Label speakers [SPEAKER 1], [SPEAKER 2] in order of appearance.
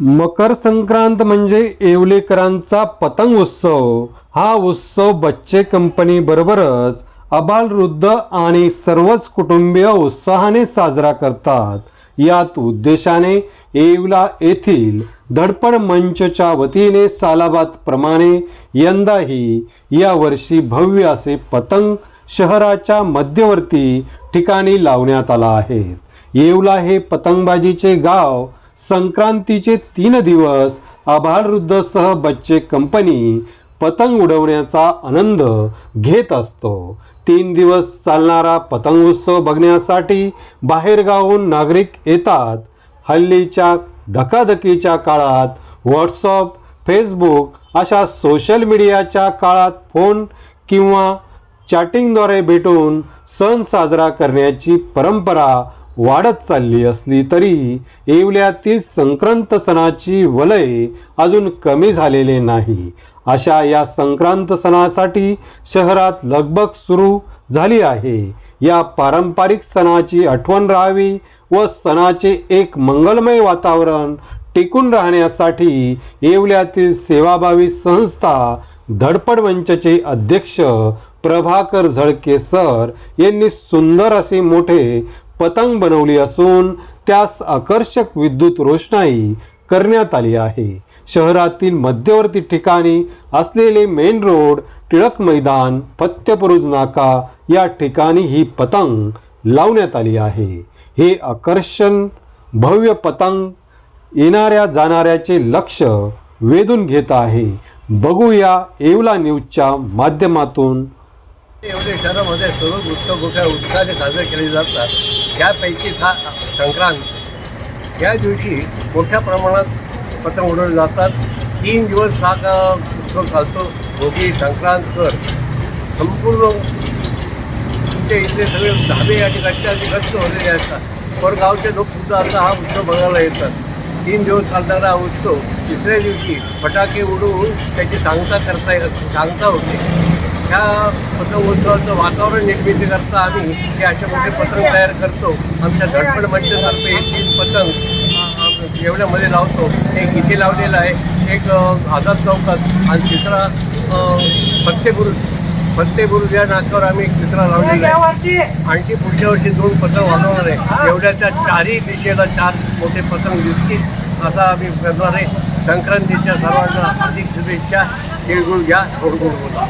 [SPEAKER 1] मकर संक्रांत म्हणजे येवलेकरांचा पतंग उत्सव. हा उत्सव बच्चे कंपनी बरोबरच आबालवृद्ध आणि सर्वच कुटुंबीय उत्साहाने साजरा करतात. यात उद्देशाने येवला येथील धडपड मंचच्या वतीने सालाबादप्रमाणे यंदाही यावर्षी भव्य असे पतंग शहराच्या मध्यवर्ती ठिकाणी लावण्यात आला आहे. येवला हे पतंगबाजीचे गाव संक्रांतीचे तीन दिवस आभाळवृद्धसह बच्चे कंपनी पतंग उडवण्याचा आनंद घेत असतो. तीन दिवस चालणारा पतंग उत्सव बघण्यासाठी बाहेरगावून नागरिक येतात. हल्लीच्या धकाधकीच्या काळात व्हॉट्सअप फेसबुक अशा सोशल मीडियाच्या काळात फोन किंवा चॅटिंगद्वारे भेटून सण साजरा करण्याची परंपरा वाढत चालली असली तरी येवल्यातील संक्रांत सणाची वलय अजून कमी झालेले नाही. अशा या संक्रांत सणासाठी शहरात लगबग सुरू झाली आहे. या पारंपरिक सणाची आठवण राहावी व सणाचे एक मंगलमय वातावरण टिकून राहण्यासाठी येवल्यातील सेवाभावी संस्था धडपड मंचचे अध्यक्ष प्रभाकर झळके सर यांनी सुंदर असे मोठे पतंग बनवली असून त्यास आकर्षक विद्युत रोषणाई करण्यात आली आहे. शहरातील मध्यवर्ती ठिकाणी असलेले मेन रोड टिळक मैदान फत्यपुरुज नाका या ठिकाणी ही पतंग लावण्यात आली आहे. हे आकर्षण भव्य पतंग येणाऱ्या जाणाऱ्याचे लक्ष वेधून घेत आहे. बघूया येवला न्यूजच्या माध्यमातून
[SPEAKER 2] एवढे शहरामध्ये सर्व उत्सव मोठ्या उत्साहाने साजरे केले जातात त्यापैकी हा संक्रांत. या दिवशी मोठ्या प्रमाणात पतंग उडवले जातात. तीन दिवस हा का उत्सव चालतो. भोगी संक्रांत कर. संपूर्ण तुमच्या इथले सगळे धाबे आणि रस्त्या गच्च होलेले असतात. परगावचे लोकसुद्धा आता हा उत्सव बघायला येतात. तीन दिवस चालणारा हा उत्सव तिसऱ्या दिवशी फटाके उडवून त्याची सांगता करता सांगता होते. ह्या पतंग उत्सवाचं वातावरण निर्मिती करता आम्ही हे असे मोठे पतंग तयार करतो. आमच्या झटपट मंचतर्फे एक तीन पतंग जेवढ्यामध्ये लावतो. एक इथे लावलेला आहे. एक आझाद चौकात आणि तिसरा फत्तेगुरु फत्तेगुरु या नाकावर आम्ही एक चित्रा लावलेला आहे. आणखी पुढच्या वर्षी दोन पतंग वाजवणार आहे. एवढ्या त्या चारही दिशेला चार मोठे पतंग दिसतील असा आम्ही करणार आहे. संक्रांतीच्या सर्वांना अधिक शुभेच्छा. तिळगुळ घ्या गोडगुळ बोला.